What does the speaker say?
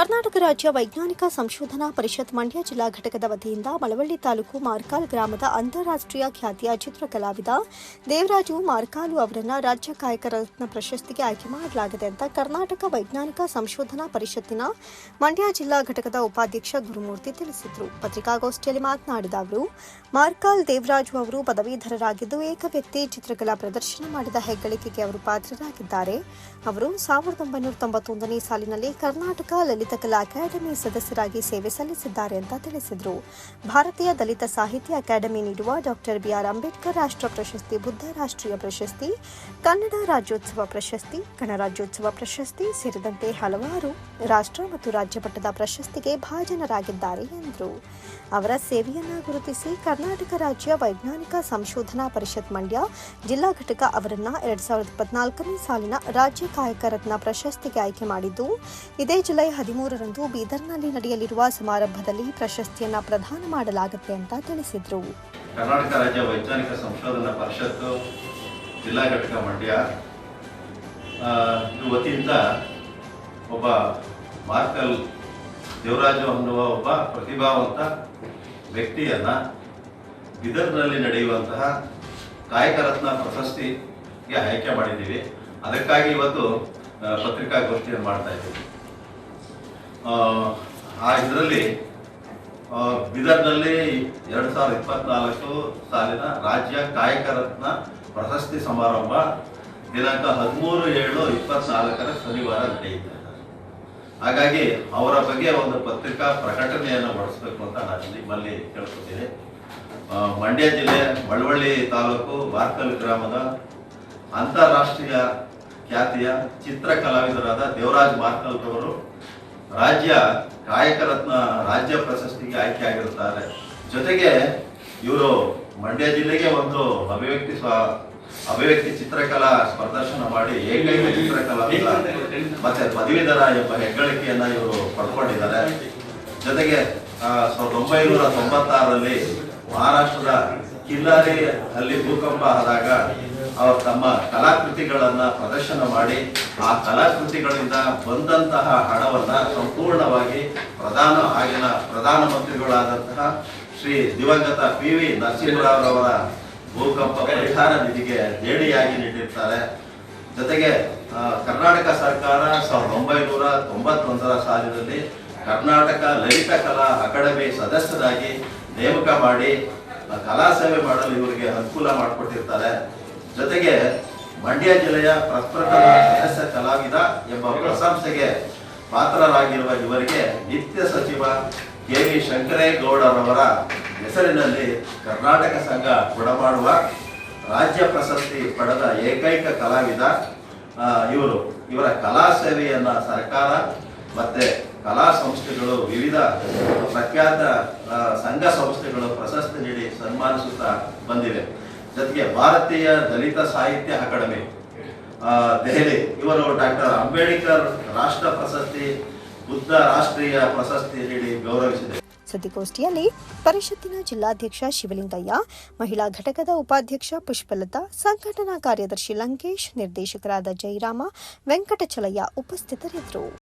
ಕರ್ನಾಟಕ ರಾಜ್ಯ ವೈಜ್ಞಾನಿಕ ಸಂಶೋಧನಾ ಪರಿಷತ್ ಮಂಡ್ಯ ಜಿಲ್ಲಾ ಘಟಕದ ವತಿಯಿಂದ ಮಳವಳ್ಳಿ ತಾಲೂಕು ಮಾರ್ಕಾಲ್ ಗ್ರಾಮದ ಅಂತಾರಾಷ್ಟ್ರೀಯ ಖ್ಯಾತಿಯ ಚಿತ್ರಕಲಾವಿದ ದೇವರಾಜು ಮಾರ್ಕಾಲು ಅವರನ್ನು ರಾಜ್ಯ ಕಾಯಕ ರತ್ನ ಪ್ರಶಸ್ತಿಗೆ ಆಯ್ಕೆ ಮಾಡಲಾಗಿದೆ ಅಂತ ಕರ್ನಾಟಕ ವೈಜ್ಞಾನಿಕ ಸಂಶೋಧನಾ ಪರಿಷತ್ತಿನ ಮಂಡ್ಯ ಜಿಲ್ಲಾ ಘಟಕದ ಉಪಾಧ್ಯಕ್ಷ ಗುರುಮೂರ್ತಿ ತಿಳಿಸಿದರು. ಪತ್ರಿಕಾಗೋಷ್ಠಿಯಲ್ಲಿ ಮಾತನಾಡಿದ ಅವರು, ಮಾರ್ಕಾಲ್ ದೇವರಾಜು ಅವರು ಪದವೀಧರರಾಗಿದ್ದು ಏಕ ವ್ಯಕ್ತಿ ಚಿತ್ರಕಲಾ ಪ್ರದರ್ಶನ ಮಾಡಿದ ಹೆಗ್ಗಳಿಕೆಗೆ ಅವರು ಪಾತ್ರರಾಗಿದ್ದಾರೆ. ಅವರು ಸಾವಿರದ ಒಂಬೈನೂರ ತೊಂಬತ್ತೊಂದನೇ ಸಾಲಿನಲ್ಲಿ ಕರ್ನಾಟಕ ಲಲಿತಕಲಾ ಅಕಾಡೆಮಿ ಸದಸ್ಯರಾಗಿ ಸೇವೆ ಸಲ್ಲಿಸಿದ್ದಾರೆ ಅಂತ ತಿಳಿಸಿದರು. ಭಾರತೀಯ ದಲಿತ ಸಾಹಿತ್ಯ ಅಕಾಡೆಮಿ ನೀಡುವ ಡಾಕ್ಟರ್ ಬಿಆರ್ ಅಂಬೇಡ್ಕರ್ ರಾಷ್ಟ್ರ ಪ್ರಶಸ್ತಿ, ಬುದ್ಧ ರಾಷ್ಟ್ರೀಯ ಪ್ರಶಸ್ತಿ, ಕನ್ನಡ ರಾಜ್ಯೋತ್ಸವ ಪ್ರಶಸ್ತಿ ಗಣರಾಜ್ಯೋತ್ಸವ ಪ್ರಶಸ್ತಿ ಸೇರಿದಂತೆ ಹಲವಾರು ರಾಷ್ಟ್ರ ಮತ್ತು ರಾಜ್ಯ ಮಟ್ಟದ ಪ್ರಶಸ್ತಿಗೆ ಭಾಜನರಾಗಿದ್ದಾರೆ ಎಂದರು. ಅವರ ಸೇವೆಯನ್ನು ಗುರುತಿಸಿ ಕರ್ನಾಟಕ ರಾಜ್ಯ ವೈಜ್ಞಾನಿಕ ಸಂಶೋಧನಾ ಪರಿಷತ್ ಮಂಡ್ಯ ಜಿಲ್ಲಾ ಘಟಕ ಅವರನ್ನ ಎರಡ್ ಸಾವಿರದ ಇಪ್ಪತ್ನಾಲ್ಕನೇ ಸಾಲಿನ ರಾಜ್ಯ ಕಾಯಕ ರತ್ನ ಪ್ರಶಸ್ತಿಗೆ ಆಯ್ಕೆ ಮಾಡಿದ್ದು, ಇದೇ ಜುಲೈ ಹದಿಮೂರರಂದು ಬೀದರ್ನಲ್ಲಿ ನಡೆಯಲಿರುವ ಸಮಾರಂಭದಲ್ಲಿ ಪ್ರಶಸ್ತಿಯನ್ನು ಪ್ರದಾನ ಮಾಡಲಾಗುತ್ತೆ ಅಂತ ತಿಳಿಸಿದರು. ಕರ್ನಾಟಕ ರಾಜ್ಯ ವೈಜ್ಞಾನಿಕ ಸಂಶೋಧನಾ ಪರಿಷತ್ತು ಜಿಲ್ಲಾ ಘಟಕ ಮಂಡ್ಯ ವತಿಯಿಂದ ಒಬ್ಬ ಮಾರ್ಕಲ್ ದೇವರಾಜು ಅನ್ನುವ ಒಬ್ಬ ಪ್ರತಿಭಾವಂತ ವ್ಯಕ್ತಿಯನ್ನ ಬಿದರ್ನಲ್ಲಿ ನಡೆಯುವಂತಹ ಕಾಯಕ ರತ್ನ ಪ್ರಶಸ್ತಿಗೆ ಆಯ್ಕೆ ಮಾಡಿದ್ದೀವಿ. ಅದಕ್ಕಾಗಿ ಇವತ್ತು ಪತ್ರಿಕಾಗೋಷ್ಠಿಯನ್ನು ಮಾಡ್ತಾ ಇದ್ದೀವಿ. ಆ, ಇದರಲ್ಲಿ ಬೀದರ್ನಲ್ಲಿ ಎರಡು ಸಾವಿರದ ಇಪ್ಪತ್ನಾಲ್ಕು ಸಾಲಿನ ರಾಜ್ಯ ಕಾಯಕ ರತ್ನ ಪ್ರಶಸ್ತಿ ಸಮಾರಂಭ ದಿನಾಂಕ ಹದಿಮೂರು ಏಳು ಇಪ್ಪತ್ನಾಲ್ಕರ ಶನಿವಾರ ನಡೆಯುತ್ತೆ. ಹಾಗಾಗಿ ಅವರ ಬಗ್ಗೆ ಒಂದು ಪತ್ರಿಕಾ ಪ್ರಕಟಣೆಯನ್ನು ಮಾಡಿಸ್ಬೇಕು ಅಂತ ನಾನು ನಿಮ್ಮಲ್ಲಿ ಕೇಳ್ಕೊತೀನಿ. ಮಂಡ್ಯ ಜಿಲ್ಲೆ ಮಳವಳ್ಳಿ ತಾಲೂಕು ವಾರ್ಕಲ್ ಗ್ರಾಮದ ಅಂತಾರಾಷ್ಟ್ರೀಯ ಖ್ಯಾತಿಯ ಚಿತ್ರ ಕಲಾವಿದರಾದ ದೇವರಾಜ್ ಮಾರ್ಕಲ್ ರವರು ರಾಜ್ಯ ಗಾಯಕ ರತ್ನ ರಾಜ್ಯ ಪ್ರಶಸ್ತಿಗೆ ಆಯ್ಕೆಯಾಗಿರುತ್ತಾರೆ. ಜೊತೆಗೆ ಇವರು ಮಂಡ್ಯ ಜಿಲ್ಲೆಗೆ ಒಂದು ಅಭಿವ್ಯಕ್ತಿ ಸ್ವ, ಅಭಿವ್ಯಕ್ತಿ ಚಿತ್ರಕಲಾ ಪ್ರದರ್ಶನ ಮಾಡಿ ಏಕೈಕ ಚಿತ್ರಕಲಾವಿದ ಮತ್ತೆ ಪದವೀಧರ ಎಂಬ ಹೆಗ್ಗಳಿಕೆಯನ್ನ ಇವರು ಪಡ್ಕೊಂಡಿದ್ದಾರೆ. ಜೊತೆಗೆ ಸಾವಿರದ ಒಂಬೈನೂರ ತೊಂಬತ್ತಾರರಲ್ಲಿ ಮಹಾರಾಷ್ಟ್ರದ ಕಿಲ್ಲಾರಿ ಅಲ್ಲಿ ಭೂಕಂಪ ಆದಾಗ ಅವರು ತಮ್ಮ ಕಲಾಕೃತಿಗಳನ್ನ ಪ್ರದರ್ಶನ ಮಾಡಿ, ಆ ಕಲಾಕೃತಿಗಳಿಂದ ಬಂದಂತಹ ಹಣವನ್ನ ಸಂಪೂರ್ಣವಾಗಿ ಪ್ರಧಾನ ಆಗಿನ ಪ್ರಧಾನಮಂತ್ರಿಗಳಾದಂತಹ ಶ್ರೀ ದಿವಂಗತ ಪಿ ವಿ ನರಸಿಂಹರಾವ್ರವರ ಭೂಕಂಪ ಪರಿಹಾರ ನಿಧಿಗೆ ದೇಣಿಯಾಗಿ ನೀಡಿರ್ತಾರೆ. ಜೊತೆಗೆ ಕರ್ನಾಟಕ ಸರ್ಕಾರ ಸಾವಿರದ ಒಂಬೈನೂರ ತೊಂಬತ್ತೊಂದರ ಸಾಲಿನಲ್ಲಿ ಕರ್ನಾಟಕ ಲಲಿತ ಕಲಾ ಅಕಾಡೆಮಿ ಸದಸ್ಯರಾಗಿ ನೇಮಕ ಮಾಡಿ ಕಲಾ ಸೇವೆ ಮಾಡಲು ಇವರಿಗೆ ಅನುಕೂಲ ಮಾಡಿಕೊಟ್ಟಿರ್ತಾರೆ. ಜೊತೆಗೆ ಮಂಡ್ಯ ಜಿಲ್ಲೆಯ ಪ್ರಪ್ರಥಮ ಸದಸ್ಯ ಕಲಾವಿದ ಎಂಬ ಪ್ರಶಂಸೆಗೆ ಪಾತ್ರರಾಗಿರುವ ಇವರಿಗೆ ನಿತ್ಯ ಸಚಿವ ಕೆ ವಿ ಶಂಕರೇಗೌಡರವರ ಹೆಸರಿನಲ್ಲಿ ಕರ್ನಾಟಕ ಸಂಘ ಕೊಡಮಾಡುವ ರಾಜ್ಯ ಪ್ರಶಸ್ತಿ ಪಡೆದ ಏಕೈಕ ಕಲಾವಿದ ಇವರು. ಇವರ ಕಲಾ ಸೇವೆಯನ್ನು ಸರ್ಕಾರ ಮತ್ತು ಕಲಾ ಸಂಸ್ಥೆಗಳು ವಿವಿಧ ಪ್ರಖ್ಯಾತ ಸಂಘ ಸಂಸ್ಥೆಗಳು ಪ್ರಶಸ್ತಿ ನೀಡಿ ಸನ್ಮಾನಿಸುತ್ತಾ ಬಂದಿವೆ. ಜೊತೆಗೆ ಭಾರತೀಯ ದಲಿತ ಸಾಹಿತ್ಯ ಅಕಾಡೆಮಿ ದೆಹಲಿ ಇವರು ಡಾಕ್ಟರ್ ಅಂಬೇಡ್ಕರ್ ರಾಷ್ಟ್ರ ಪ್ರಶಸ್ತಿ, ಬುದ್ಧ ರಾಷ್ಟ್ರೀಯ ಪ್ರಶಸ್ತಿ ನೀಡಿ ಗೌರವಿಸಿದೆ. ಸುದ್ದಿಗೋಷ್ಠಿಯಲ್ಲಿ ಪರಿಷತ್ತಿನ ಜಿಲ್ಲಾಧ್ಯಕ್ಷ ಶಿವಲಿಂಗಯ್ಯ, ಮಹಿಳಾ ಘಟಕದ ಉಪಾಧ್ಯಕ್ಷ ಪುಷ್ಪಲತಾ, ಸಂಘಟನಾ ಕಾರ್ಯದರ್ಶಿ ಲಂಕೇಶ್, ನಿರ್ದೇಶಕರಾದ ಜಯರಾಮ, ವೆಂಕಟಚಲಯ್ಯ ಉಪಸ್ಥಿತರಿದ್ದರು.